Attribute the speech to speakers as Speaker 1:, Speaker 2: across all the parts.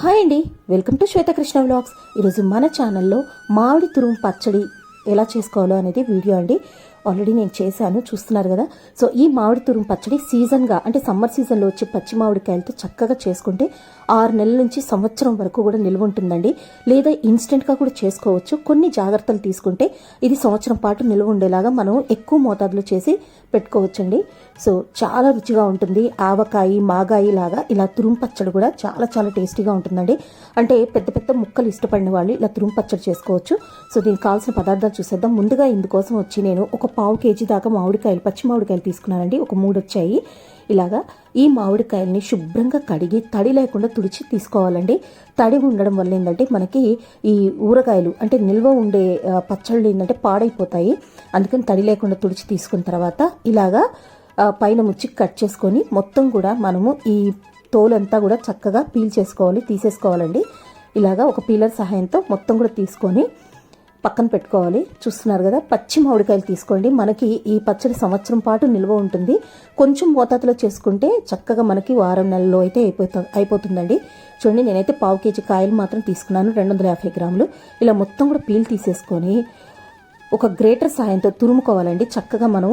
Speaker 1: Hi అండి. Welcome to Shwetakrishna vlogs. ఈరోజు మన ఛానల్లో మామిడి తురుము పచ్చడి ఎలా చేసుకోవాలో అనేది వీడియో అండి. ఆల్రెడీ నేను చేశాను చూస్తున్నారు కదా. సో ఈ మామిడి తురుము పచ్చడి సీజన్గా అంటే సమ్మర్ సీజన్లో వచ్చే పచ్చి మామిడికాయలతో చక్కగా చేసుకుంటే ఆరు నెలల నుంచి సంవత్సరం వరకు కూడా నిల్వ ఉంటుందండి. లేదా ఇన్స్టెంట్గా కూడా చేసుకోవచ్చు. కొన్ని జాగ్రత్తలు తీసుకుంటే ఇది సంవత్సరం పాటు నిల్వ ఉండేలాగా మనం ఎక్కువ మోతాదులో చేసి పెట్టుకోవచ్చండి. సో చాలా రుచిగా ఉంటుంది. ఆవకాయ మాగాయి లాగా ఇలా తురుము పచ్చడి కూడా చాలా చాలా టేస్టీగా ఉంటుందండి. అంటే పెద్ద పెద్ద ముక్కలు ఇష్టపడిన వాళ్ళు ఇలా తురుము పచ్చడి చేసుకోవచ్చు. సో దీనికి కావాల్సిన పదార్థాలు చూసేద్దాం. ముందుగా ఇందుకోసం వచ్చి నేను ఒక పావు కేజీ దాకా మామిడికాయలు పచ్చి మామిడికాయలు తీసుకున్నానండి. ఒక మూడు వచ్చాయి. ఇలాగా ఈ మామిడికాయల్ని శుభ్రంగా కడిగి తడి లేకుండా తుడిచి తీసుకోవాలండి. తడి ఉండడం వల్ల ఏంటంటే మనకి ఈ ఊరగాయలు అంటే నిల్వ ఉండే పచ్చళ్ళు ఏంటంటే పాడైపోతాయి. అందుకని తడి లేకుండా తుడిచి తీసుకున్న తర్వాత ఇలాగా పైన ముచ్చి కట్ చేసుకొని మొత్తం కూడా మనము ఈ తోలంతా కూడా చక్కగా పీల్ చేసుకోవాలి తీసేసుకోవాలండి. ఇలాగా ఒక పీలర్ సహాయంతో మొత్తం కూడా తీసుకొని పక్కన పెట్టుకోవాలి. చూస్తున్నారు కదా పచ్చి మామిడికాయలు తీసుకోండి. మనకి ఈ పచ్చడి సంవత్సరం పాటు నిల్వ ఉంటుంది. కొంచెం మోతాదులో చేసుకుంటే చక్కగా మనకి వారం నెలలో అయితే అయిపోతుంది అయిపోతుందండి. చూడండి నేనైతే పావు కేజీ కాయలు మాత్రం తీసుకున్నాను రెండు వందల యాభై గ్రాములు. ఇలా మొత్తం కూడా పీల్ తీసేసుకొని ఒక గ్రేటర్ సాయంతో తురుముకోవాలండి. చక్కగా మనం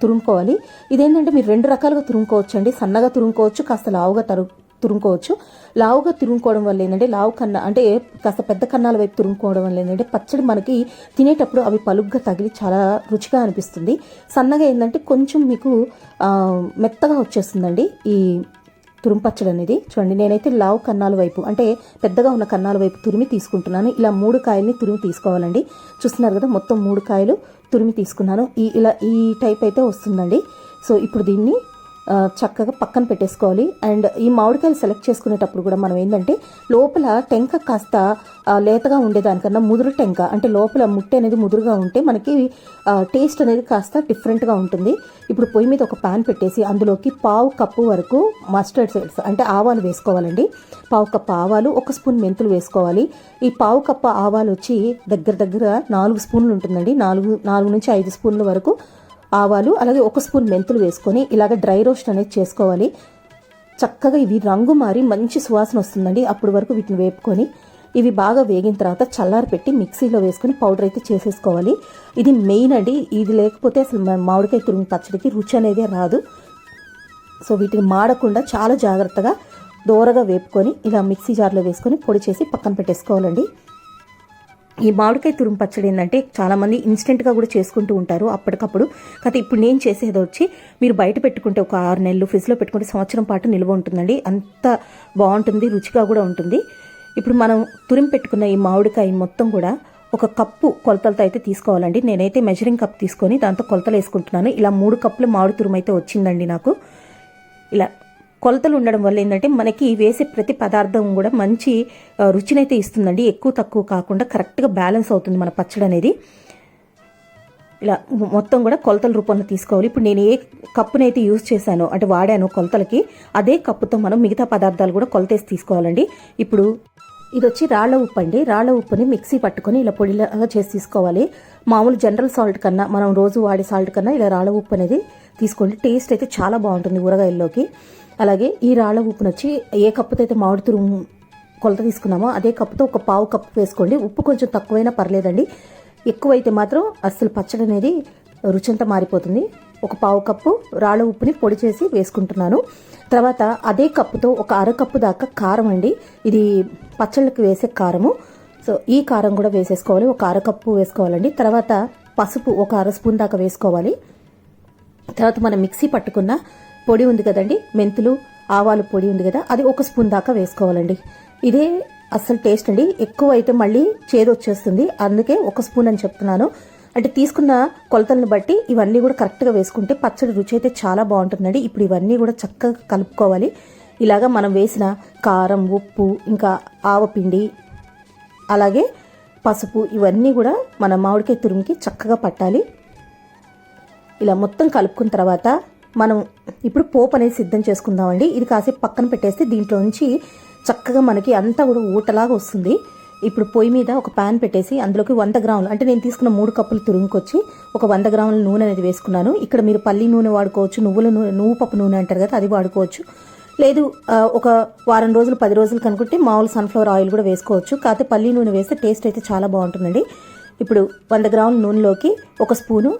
Speaker 1: తురుముకోవాలి. ఇదేంటంటే మీరు రెండు రకాలుగా తురుముకోవచ్చు అండి సన్నగా తురుముకోవచ్చు కాస్త లావుగా తరు తురుముకోవచ్చు. లావుగా తురుముకోవడం వల్ల ఏంటంటే లావు కన్నా అంటే కాస్త పెద్ద కన్నాల వైపు తురుముకోవడం వల్ల ఏంటంటే పచ్చడి మనకి తినేటప్పుడు అవి పలుగ్గా తగిలి చాలా రుచిగా అనిపిస్తుంది. సన్నగా ఏంటంటే కొంచెం మీకు మెత్తగా వచ్చేస్తుందండి ఈ తురుము అనేది చూడండి నేనైతే లావు కన్నాల వైపు అంటే పెద్దగా ఉన్న కన్నాల వైపు తురిమి తీసుకుంటున్నాను. ఇలా మూడు కాయల్ని తురిమి తీసుకోవాలండి. చూస్తున్నారు కదా మొత్తం మూడు కాయలు తురిమి తీసుకున్నాను. ఈ ఇలా ఈ టైప్ అయితే వస్తుందండి. సో ఇప్పుడు దీన్ని చక్కగా పక్కన పెట్టేసుకోవాలి. అండ్ ఈ మామిడికాయలు సెలెక్ట్ చేసుకునేటప్పుడు కూడా మనం ఏంటంటే లోపల టెంక కాస్త లేతగా ఉండేదానికన్నా ముదురు టెంక అంటే లోపల ముట్టె అనేది ముదురుగా ఉంటే మనకి టేస్ట్ అనేది కాస్త డిఫరెంట్గా ఉంటుంది. ఇప్పుడు పొయ్యి మీద ఒక పాన్ పెట్టేసి అందులోకి పావు కప్పు వరకు మస్టర్డ్ సీడ్స్ అంటే ఆవాలు వేసుకోవాలండి. పావు కప్పు ఆవాలు ఒక స్పూన్ మెంతులు వేసుకోవాలి. ఈ పావు కప్పు ఆవాలు వచ్చి దగ్గర దగ్గర నాలుగు స్పూన్లు ఉంటుందండి. నాలుగు నాలుగు నుంచి ఐదు స్పూన్ల వరకు ఆవాలు అలాగే ఒక స్పూన్ మెంతులు వేసుకొని ఇలాగ డ్రై రోస్ట్ అనేది చేసుకోవాలి. చక్కగా ఇవి రంగు మారి మంచి సువాసన వస్తుందండి. అప్పటి వరకు వీటిని వేపుకొని ఇవి బాగా వేగిన తర్వాత చల్లారి పెట్టి మిక్సీలో వేసుకొని పౌడర్ అయితే చేసేసుకోవాలి. ఇది మెయిన్ అండి. ఇది లేకపోతే అసలు మామిడికాయ తురుము పచ్చడికి రుచి అనేది రాదు. సో వీటిని మాడకుండా చాలా జాగ్రత్తగా దోరగా వేపుకొని ఇలా మిక్సీ జార్లో వేసుకొని పొడి చేసి పక్కన పెట్టేసుకోవాలండి. ఈ మామిడికాయ తురుము పచ్చడి ఏంటంటే చాలామంది ఇన్స్టెంట్గా కూడా చేసుకుంటూ ఉంటారు అప్పటికప్పుడు. కాకపోతే ఇప్పుడు నేను చేసేది వచ్చి మీరు బయట పెట్టుకుంటే ఒక ఆరు నెలలు ఫ్రిడ్జ్లో పెట్టుకుంటే సంవత్సరం పాటు నిల్వ ఉంటుందండి. అంత బాగుంటుంది రుచిగా కూడా ఉంటుంది. ఇప్పుడు మనం తురిమి పెట్టుకున్న ఈ మామిడికాయ మొత్తం కూడా ఒక కప్పు కొలతలతో అయితే తీసుకోవాలండి. నేనైతే మెజరింగ్ కప్ తీసుకొని దాంతో కొలతలు వేసుకుంటున్నాను. ఇలా మూడు కప్పులు మామిడి తురుము అయితే వచ్చిందండి నాకు. ఇలా కొలతలు ఉండడం వల్ల ఏంటంటే మనకి వేసే ప్రతి పదార్థం కూడా మంచి ఆ, రుచినైతే ఇస్తుందండి. ఎక్కువ తక్కువ కాకుండా కరెక్ట్గా బ్యాలెన్స్ అవుతుంది మన పచ్చడి అనేది. ఇలా మొత్తం కూడా కొలతల రూపంలో తీసుకోవాలి. ఇప్పుడు నేను ఏ కప్పునైతే యూజ్ చేశానో అంటే వాడానో కొలతలకి అదే కప్పుతో మనం మిగతా పదార్థాలు కూడా కొలతేసి తీసుకోవాలండి. ఇప్పుడు ఇది వచ్చి రాళ్ళ ఉప్పు అండి. రాళ్ళ ఉప్పుని మిక్సీ పట్టుకొని ఇలా పొడిలాగా చేసి తీసుకోవాలి. మామూలు జనరల్ సాల్ట్ కన్నా మనం రోజు వాడే సాల్ట్ కన్నా ఇలా రాళ్ళ ఉప్పు అనేది తీసుకోండి. టేస్ట్ అయితే చాలా బాగుంటుంది ఊరగాయల్లోకి. అలాగే ఈ రాళ్ళ ఉప్పును వచ్చి ఏ కప్పుతో అయితే మామిడి తురుము కొలత తీసుకున్నామో అదే కప్పుతో ఒక పావు కప్పు వేసుకోండి. ఉప్పు కొంచెం తక్కువైనా పర్లేదండి. ఎక్కువైతే మాత్రం అస్సలు పచ్చడి అనేది రుచంతా మారిపోతుంది. ఒక పావు కప్పు రాళ్ళ ఉప్పుని పొడి చేసి వేసుకుంటున్నాను. తర్వాత అదే కప్పుతో ఒక అర కప్పు దాకా కారం అండి. ఇది పచ్చళ్ళకి వేసే కారము. సో ఈ కారం కూడా వేసేసుకోవాలి. ఒక అర కప్పు వేసుకోవాలండి. తర్వాత పసుపు ఒక అర స్పూన్ దాకా వేసుకోవాలి. తర్వాత మనం మిక్సీ పట్టుకున్న పొడి ఉంది కదండి మెంతులు ఆవాలు పొడి ఉంది కదా అది ఒక స్పూన్ దాకా వేసుకోవాలండి. ఇదే అస్సలు టేస్ట్ అండి. ఎక్కువ అయితే మళ్ళీ చేదు వచ్చేస్తుంది. అందుకే ఒక స్పూన్ అని చెప్తున్నాను. అంటే తీసుకున్న కొలతలను బట్టి ఇవన్నీ కూడా కరెక్ట్గా వేసుకుంటే పచ్చడి రుచి అయితే చాలా బాగుంటుందండి. ఇప్పుడు ఇవన్నీ కూడా చక్కగా కలుపుకోవాలి. ఇలాగా మనం వేసిన కారం ఉప్పు ఇంకా ఆవపిండి అలాగే పసుపు ఇవన్నీ కూడా మన మామిడికాయ తురుముకి చక్కగా పట్టాలి. ఇలా మొత్తం కలుపుకున్న తర్వాత మనం ఇప్పుడు పోపు అనేది సిద్ధం చేసుకుందామండి. ఇది కాసేపు పక్కన పెట్టేస్తే దీంట్లో నుంచి చక్కగా మనకి అంతా కూడా ఊటలాగా వస్తుంది. ఇప్పుడు పొయ్యి మీద ఒక పాన్ పెట్టేసి అందులోకి వంద గ్రాములు అంటే నేను తీసుకున్న మూడు కప్పులు తురుముకొచ్చి ఒక వంద గ్రాముల నూనె అనేది వేసుకున్నాను. ఇక్కడ మీరు పల్లి నూనె వాడుకోవచ్చు నువ్వుల నూనె నువ్వు పప్పు నూనె అంటారు కదా అది వాడుకోవచ్చు. లేదు ఒక వారం రోజులు పది రోజులు కనుకుంటే మామూలు సన్ఫ్లవర్ ఆయిల్ కూడా వేసుకోవచ్చు. కాకపోతే పల్లి నూనె వేస్తే టేస్ట్ అయితే చాలా బాగుంటుందండి. ఇప్పుడు వంద గ్రాముల నూనెలోకి ఒక స్పూను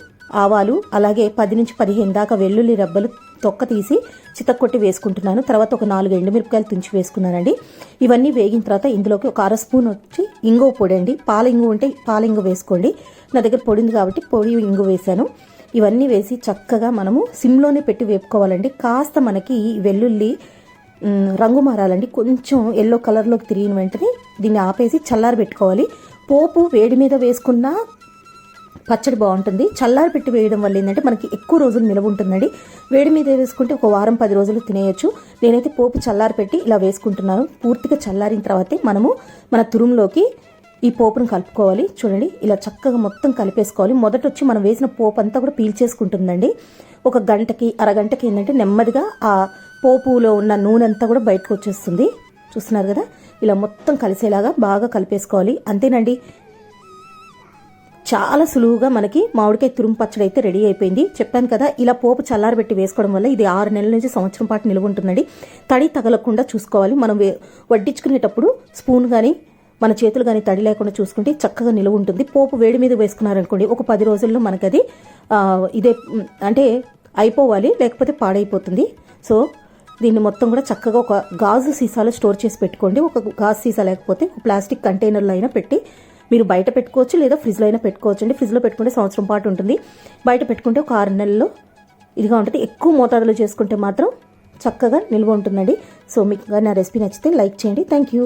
Speaker 1: ఆవాలు అలాగే పది నుంచి పదిహేను దాకా వెల్లుల్లి రెబ్బలు తొక్క తీసి చితక్కొట్టి వేసుకుంటున్నాను. తర్వాత ఒక నాలుగు ఎండుమిరపకాయలు తుంచి వేసుకున్నానండి. ఇవన్నీ వేగిన తర్వాత ఇందులోకి ఒక అర స్పూన్ వచ్చి ఇంగు పొడి అండి పాల ఇంగు ఉంటే పాల ఇంగు వేసుకోండి. నా దగ్గర పొడి ఉంది కాబట్టి పొడి ఇంగు వేశాను. ఇవన్నీ వేసి చక్కగా మనము సిమ్లోనే పెట్టి వేపుకోవాలండి. కాస్త మనకి ఈ వెల్లుల్లి రంగు మారాలండి. కొంచెం ఎల్లో కలర్లోకి తిరిగిన వెంటనే దీన్ని ఆపేసి చల్లారి పెట్టుకోవాలి పోపు వేడి మీద వేసుకున్నా పచ్చడి బాగుంటుంది. చల్లారి పెట్టి వేయడం వల్ల ఏంటంటే మనకి ఎక్కువ రోజులు నిలవ ఉంటుందండి. వేడి మీద వేసుకుంటే ఒక వారం పది రోజులు తినేయచ్చు. నేనైతే పోపు చల్లారి పెట్టి ఇలా వేసుకుంటున్నాను. పూర్తిగా చల్లారిన తర్వాతే మనము మన తురుములోకి ఈ పోపును కలుపుకోవాలి. చూడండి ఇలా చక్కగా మొత్తం కలిపేసుకోవాలి. మొదట వచ్చి మనం వేసిన పోపు అంతా కూడా పీల్చేసుకుంటుందండి. ఒక గంటకి అరగంటకి ఏంటంటే నెమ్మదిగా ఆ పోపులో ఉన్న నూనె అంతా కూడా బయటకు వచ్చేస్తుంది. చూస్తున్నారు కదా? ఇలా మొత్తం కలిసేలాగా బాగా కలిపేసుకోవాలి. అంతేనండి చాలా సులువుగా మనకి మామిడికాయ తురుము పచ్చడి అయితే రెడీ అయిపోయింది. చెప్పాను కదా ఇలా పోపు చల్లారబెట్టి వేసుకోవడం వల్ల ఇది ఆరు నెలల నుంచి సంవత్సరం పాటు నిలువ ఉంటుందండి. తడి తగలకుండా చూసుకోవాలి. మనం వడ్డించుకునేటప్పుడు స్పూన్ కానీ మన చేతులు కానీ తడి లేకుండా చూసుకుంటే చక్కగా నిలువ ఉంటుంది. పోపు వేడి మీద వేసుకున్నారనుకోండి ఒక పది రోజుల్లో మనకి అది ఇదే అంటే అయిపోవాలి లేకపోతే పాడైపోతుంది. సో దీన్ని మొత్తం కూడా చక్కగా ఒక గాజు సీసాలో స్టోర్ చేసి పెట్టుకోండి. ఒక గాజు సీసా లేకపోతే ప్లాస్టిక్ కంటైనర్లో అయినా పెట్టి మీరు బయట పెట్టుకోవచ్చు లేదా ఫ్రిడ్జ్లో అయినా పెట్టుకోవచ్చు అండి. ఫ్రిడ్జ్లో పెట్టుకుంటే సంవత్సరం పాటు ఉంటుంది. బయట పెట్టుకుంటే ఒక ఆరు నెలల్లో ఇదిగా ఉంటుంది. ఎక్కువ మోతాదులో చేసుకుంటే మాత్రం చక్కగా నిల్వ ఉంటుందండి. సో మీకు నా రెసిపీ నచ్చితే లైక్ చేయండి. Thank you.